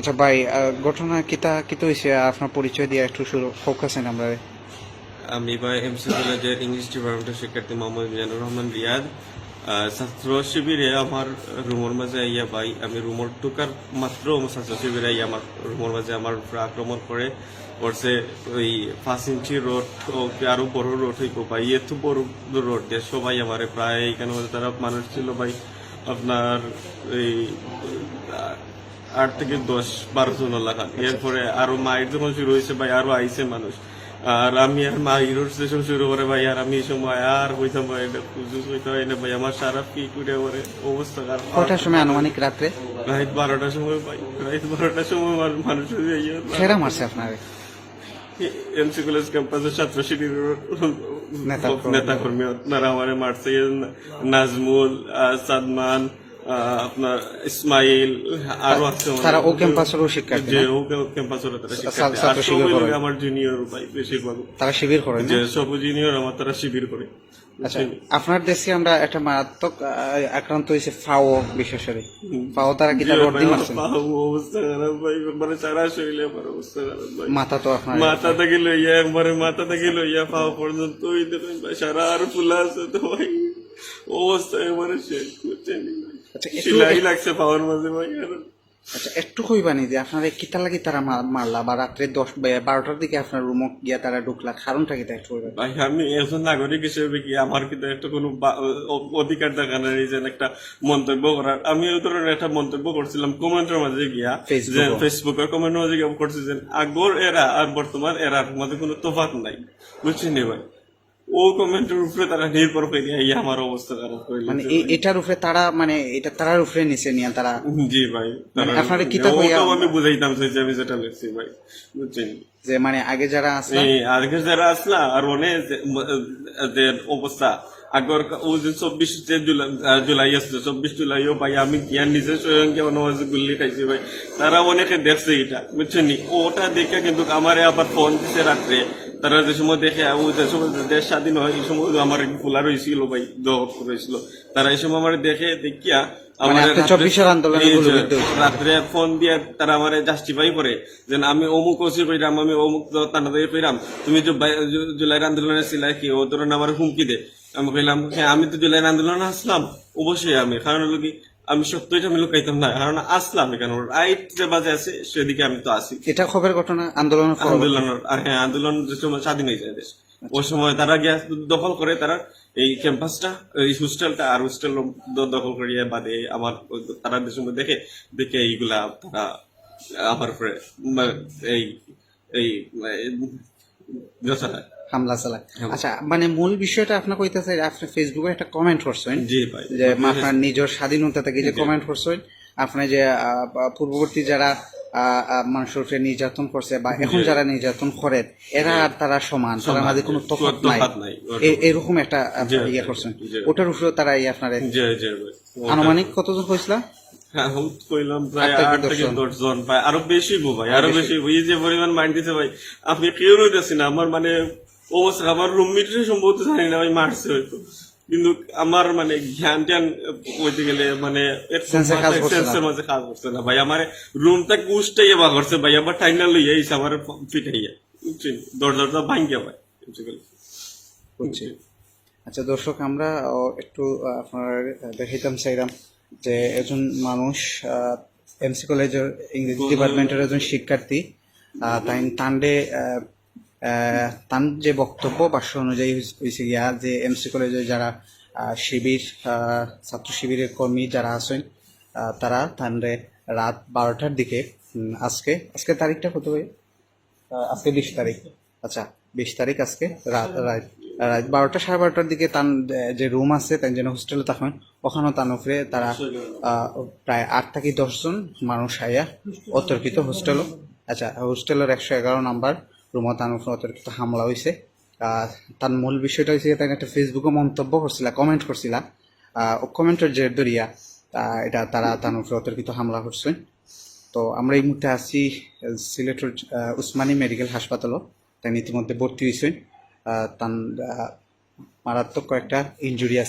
আচ্ছা ভাই ঘটনা কিতা কিতা হয়েছে আপনার পরিচয় দিয়ে একটু শুরু ফোকাসেন আমরা? আমি ভাই এমসি কলেজের ইংলিশ ডিপার্টমেন্টের শিক্ষার্থী মোহাম্মদ মিজানুর রহমান রিয়াদ। ছাত্র শিবিরে আমার রুমের মাঝে আইয়া ভাই, আমি রুমের ঢুকার মাত্র ছাত্র শিবিরে আইয়া আমার রুমের মাঝে আমার উপরে আক্রমণ করে করছে ওই পাঁচ ইঞ্চি রোড আরও বড় রোড হইব ভাই, এত বড় রোড দিয়ে সবাই আমার প্রায় এখানে, তারা মানুষ ছিল ভাই। আপনার এই আট থেকে দশ বারো জন লাগা এরপরে আরও মায়ের যখন শুরু হয়েছে ভাই আরও আইছে মানুষ। আর আমি আর মা হিরোর স্টেশন শুরু করে ভাই আর আমি সময় আর হইতাম ভাই এটা পুজো হইতে হয় না ভাই। আমার সারা পি করে করে অবস্থা খারাপ? কটার সময় আনুমানিক রাত্রে? রাত বারোটার সময় ভাই রাত বারোটার সময় মানুষ সেরা মারছে আপনার। এমসি কলেজ ক্যাম্পাসের ছাত্র শিবিরের নেতা- নেতা কর্মী আপনারা আমার মারছে। নাজমুল সাদমান আপনার ইসমাইল আরও আছে তারা ও ক্যাম্পাসেরও শিক্ষার্থী যে ও তারা শিক্ষার্থী। আমার জুনিয়র ভাই বেশিরভাগ। তারা শিবির করে যে সব জুনিয়র আমার তারা শিবির করে। আচ্ছা আপনার দেশে আমরা একটা মারাত্মক আক্রান্ত হয়েছে ফাও বিশেষ করে ফাও তারা অবস্থা খারাপ ভাই মানে সারা শরীরে আমার অবস্থা খারাপ ভাই। মাথা তো আপনার মাথা থেকে লইয়া একবারে মাথা থেকে লইয়া পাওয়া পর্যন্ত ওই দেখুন সারা আর ফুলা আছে তো ভাই। অবস্থা এবারে শেষ বুঝছেন আচ্ছা, সিলাই লাগছে পাওয়ার মাঝে ভাই আচ্ছা একটু কইবানি যে আপনার কিতা লাগি তারা মারলা বা রাত্রে দশ বারোটার দিকে আপনার রুমে গিয়া তারা ঢুকলা কারণটা কিতা একটু কইবেন ভাই আমি একজন নাগরিক হিসেবে কি আমার কিন্তু একটা কোনো অধিকার দেখা নেই যে একটা মন্তব্য করার। আমি ওই ধরনের একটা মন্তব্য করছিলাম কমেন্টের মাঝে গিয়া। যে ফেসবুকের কমেন্টের মাঝে গিয়া করছি যে আগর এরা আর বর্তমান এরার মধ্যে কোনো তফাৎ নাই। বুঝছেন নি ভাই? ও কমেন্টের উপরে তারা নির্ভর করে এই আমার অবস্থা খারাপ মানে এটার উপরে তারা মানে এটা তারার উপরে নিচে নিয়ে তারা জি ভাই মানে কিতাব হইয়া- আমি বুঝাইতাম চাইছি আমি যেটা লিখছি ভাই বুঝছেন? যে মানে আগে যারা এই আজকে যারা আসলা আর যে- যে অবস্থা আগর ও যে চব্বিশ যে জুলাই আসছে চব্বিশ জুলাইও ভাই আমি গিয়া নিজে স্বয়ং নমাজ গুল্লি খাইছি ভাই তারা অনেকে দেখছে এটা বুঝছেন ওটা দেখে কিন্তু আমার আবার ফোন দিছে রাত্রে তারা যে সময় দেখে ও যে সময় দেশ স্বাধীন হয় এই সময় আমার খোলা রয়েছিল ভাই জগৎ রয়েছিল তারা এই সময় আমার দেখে দেখিয়া মানে। রাত্রে ফোন দিয়ে তারা আমার জাস্টিফাই করে যে আমি অমুক ওসি পেরাম আমি অমুক তানাদের পেরাম তুমি যে বাই- জু- জুলাইয়ের আন্দোলনে ছিলাই কি ও ধরেন আমার হুমকি দে। আমি কইলাম হ্যাঁ আমি তো জুলাইয়ের আন্দোলনে আসলাম অবশ্যই আমি। কারণ হলো কি আমি সত্যিটা আমি লুকাইতাম না কারণ আসলাম কেন রাইট যে বাজে আছে সেদিকে আমি তো আসি এটা খবর ঘটনা আন্দোলনের আর হ্যাঁ আন্দোলন যে সময় স্বাধীন হয়ে যায় দেশ ওই সময় তারা গ্যাস দখল করে তারা এই ক্যাম্পাসটা এই হোস্টেলটা আর হোস্টেল দখল করিয়ে বাদে আমার তারা যে সময় দেখে দেখে এইগুলা তারা আমার উপরে এই এই যথায়। হামলা চালায়। আচ্ছা মানে মূল বিষয়টা আপনার কইতেছে আপনি ফেসবুকে একটা কমেন্ট করছেন। যে আপনার নিজের স্বাধীনতা থেকে যে কমেন্ট করছেন আপনি যে পূর্ববর্তী যারা আহ, নির্যাতন করছে বা এখন যারা নির্যাতন করেন এরা আর তারা সমান তারা মাঝে কোনো তফাৎ নাই। এরকম একটা ইয়ে করছেন। ওটার উপরে তারা ইয়ে আপনার আনুমানিক কতজন হয়েছিল হ্যাঁ, কইলাম প্রায় আট থেকে আট থেকে দশজন। দশ জন ভাই। আরও বেশি ভাই। আরও বেশি। এই যে পরিমাণ মাইন্ড দিতে ভাই। আপনি কেউ রইতেছি না। আমার মানে অবস্থা আমার রুমমেটের সম্ভবত জানি না ভাই মারছে হয়তো। কিন্তু আমার মানে ট্যান বলতে গেলে মানে। সেন্সের মাঝে কাজ করছে না। ভাই আমার রুমটা কুষ্টাইয়া বা করছে। ভাই টাইনা লইয়া এসে আমার বুঝছেন? দরজাটা ভাঙ্গিয়া ভাই আচ্ছা দর্শক আমরা একটু আপনার দেখাইতাম চাইলাম যে একজন মানুষ এমসি কলেজের ইংরেজি ডিপার্টমেন্টের একজন শিক্ষার্থী আহ, তাই তান্ডে তান যে বক্তব্য বাক্য অনুযায়ী হইছে গিয়া যে এমসি কলেজে যারা শিবির ছাত্র শিবিরের কর্মী যারা আছেন তারা তান্ডে রাত বারোটার দিকে আজকে আজকে তারিখটা কত ভাই? আজকে বিশ তারিখ। আচ্ছা বিশ তারিখ আজকে রাত রাত রাত বারোটা সাড়ে বারোটার দিকে তান যে রুম আছে তাই যেন হোস্টেলে তখন ওখানেও তান উপরে তারা প্রায় আট থেকে দশজন মানুষ আইয়া অতর্কিত হোস্টেলও আচ্ছা হোস্টেলের একশো এগারো নাম্বার রুমও তার উপরে অতর্কিত হামলা হয়েছে। তার মূল বিষয়টা হয়েছে তাই একটা ফেসবুকে মন্তব্য করছিল কমেন্ট করছিল। কমেন্টের জের আহ, এটা তারা তার উপরে অতর্কিত হামলা করছেন তো আমরা এই মুহূর্তে আছি সিলেটের উসমানী মেডিকেল হাসপাতালও তাই ইতিমধ্যে ভর্তি হয়েছেন তার মারাত্মক কয়েকটা ইনজুরি আছে।